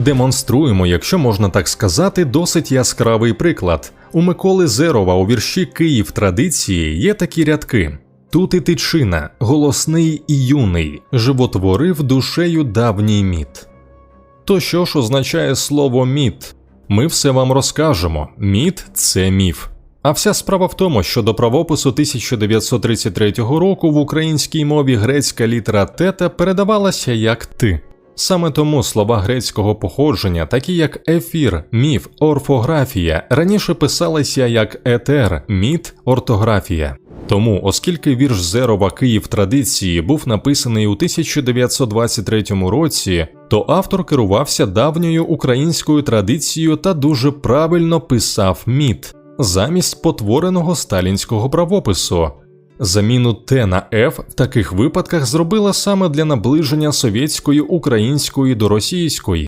Демонструємо, якщо можна так сказати, досить яскравий приклад. У Миколи Зерова у вірші Київ традиції є такі рядки. Тут і тичина, голосний і юний, животворив душею давній міт. То що ж означає слово міт? Ми все вам розкажемо. Міт це міф. А вся справа в тому, що до правопису 1933 року в українській мові грецька літера тета передавалася як ти. Саме тому слова грецького походження, такі як ефір, міф, орфографія, раніше писалися як етер, міт, ортографія. Тому, оскільки вірш Зерова Київ традиції був написаний у 1923 році, то автор керувався давньою українською традицією та дуже правильно писав міт замість потвореного сталінського правопису. Заміну Т на Ф в таких випадках зробила саме для наближення совєтської української до російської.